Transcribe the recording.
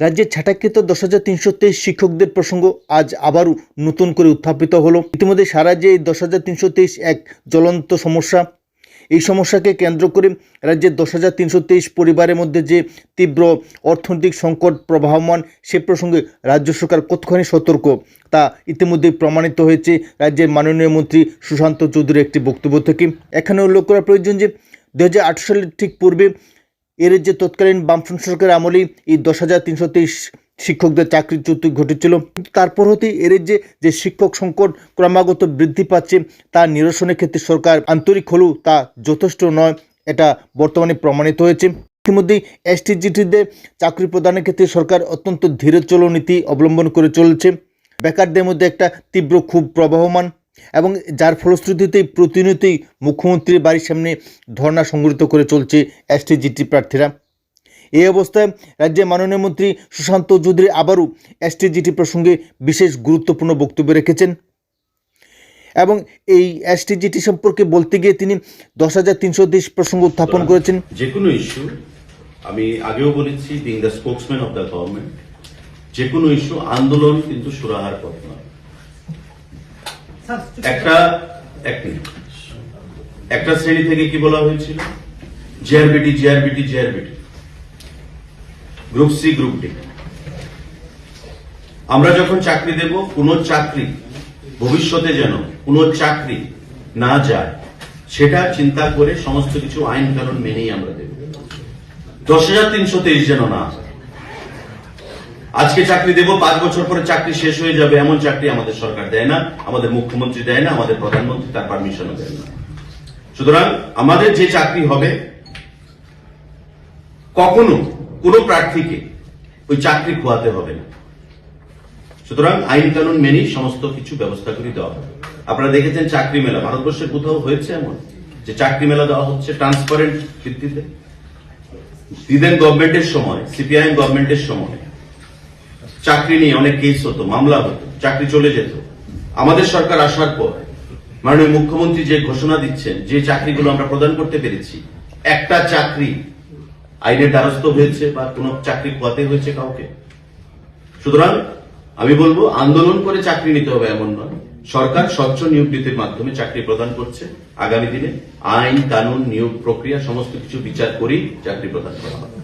রাজ্যের ছাটাকৃত দশ হাজার তিনশো তেইশ শিক্ষকদের প্রসঙ্গ আজ আবারও নতুন করে উত্থাপিত হলো। ইতিমধ্যে সারা রাজ্যে এই দশ হাজার তিনশো তেইশ এক জ্বলন্ত সমস্যা। এই সমস্যাকে কেন্দ্র করে রাজ্যের দশ হাজার তিনশো তেইশ পরিবারের মধ্যে যে তীব্র অর্থনৈতিক সংকট প্রবাহমান, সে প্রসঙ্গে রাজ্য সরকার কতখানি সতর্ক তা ইতিমধ্যেই প্রমাণিত হয়েছে রাজ্যের মাননীয় মন্ত্রী সুশান্ত চৌধুরীর একটি বক্তব্য থেকে। এখানে উল্লেখ করা প্রয়োজন যে দু হাজার আট সালের ঠিক পূর্বে এর যে তৎকালীন বামফ্রন্ট সরকারের আমলেই এই দশ হাজার তিনশো তেইশ শিক্ষকদের চাকরিচ্যুতি ঘটেছিল। তারপর হতেই এর যে যে শিক্ষক সংকট ক্রমাগত বৃদ্ধি পাচ্ছে, তা নিরসনের ক্ষেত্রে সরকার আন্তরিক হলেও তা যথেষ্ট নয়, এটা বর্তমানে প্রমাণিত হয়েছে। ইতিমধ্যেই এসটিজিটিদের চাকরি প্রদানের ক্ষেত্রে সরকার অত্যন্ত ধীরচল নীতি অবলম্বন করে চলছে। বেকারদের মধ্যে একটা তীব্র খুব প্রবাহমান। এবং যার ফলশ্রুতিতেই প্রতিনিয়তই মুখ্যমন্ত্রীর বাড়ির সামনে ধর্ণা সংগঠিত করে চলছে এসটিজিটি প্রার্থীরা। এই অবস্থায় রাজ্যের মাননীয় মন্ত্রী সুশান্ত চৌধুরী আবারও এসটিজিটি প্রসঙ্গে বিশেষ গুরুত্বপূর্ণ বক্তব্য রেখেছেন। এবং এই এসটিজিটি সম্পর্কে বলতে গিয়ে তিনি দশ হাজার তিনশো তেইশ প্রসঙ্গ উত্থাপন করেছেন। যে কোনো ইস্যু আমি আগেও বলেছি যে কোনো ইস্যু আন্দোলন কিন্তু সুরাহার পথ নয়। একটা একটা শ্রেণি থেকে কি বলা হয়েছিল? GRBT GRBT GRBT group C group D আমরা যখন চাকরি দেব, কোন চাকরি ভবিষ্যতে যেন কোন চাকরি না যায়, সেটা চিন্তা করে সমস্ত কিছু আইন কানুন মেনেই আমরা দেব। দশ হাজার তিনশো তেইশ যেন না হয়। আজকে চাকরি দেব, পাঁচ বছর পরে চাকরি শেষ হয়ে যাবে, এমন চাকরি আমাদের সরকার দেয় না, আমাদের মুখ্যমন্ত্রী দেয় না, আমাদের প্রধানমন্ত্রী তার পারমিশনও দেয় না। সুতরাং আমাদের যে চাকরি হবে, কখনো কোনো প্রার্থীকে ওই চাকরি খোয়াতে হবে না। সুতরাং আইন কানুন মেনেই সমস্ত কিছু ব্যবস্থা করে দেওয়া হবে। আপনারা দেখেছেন চাকরি মেলা ভারতবর্ষের কোথাও হয়েছে এমন? যে চাকরি মেলা দেওয়া হচ্ছে ট্রান্সপারেন্ট ভিত্তিতে? দিদেন গভর্নমেন্টের সময় সিপিআইএম গভর্নমেন্টের সময়। চাকরি নিয়ে অনেক কেস হতো, মামলা হতো, চাকরি চলে যেত। আমাদের সরকার আসার পর মাননীয় মুখ্যমন্ত্রী যে ঘোষণা দিচ্ছেন, যে চাকরিগুলো আমরা প্রদান করতে পেরেছি, একটা চাকরি আইনের দ্বারস্থ হয়েছে বা কোন চাকরি খোয়াতে হয়েছে কাউকে? সুতরাং আমি বলব, আন্দোলন করে চাকরি নিতে হবে এমন নয়। সরকার স্বচ্ছ নিয়োগ নীতির মাধ্যমে চাকরি প্রদান করছে। আগামী দিনে আইন, কানুন, নিয়োগ প্রক্রিয়া, সমস্ত কিছু বিচার করেই চাকরি প্রদান করা হবে।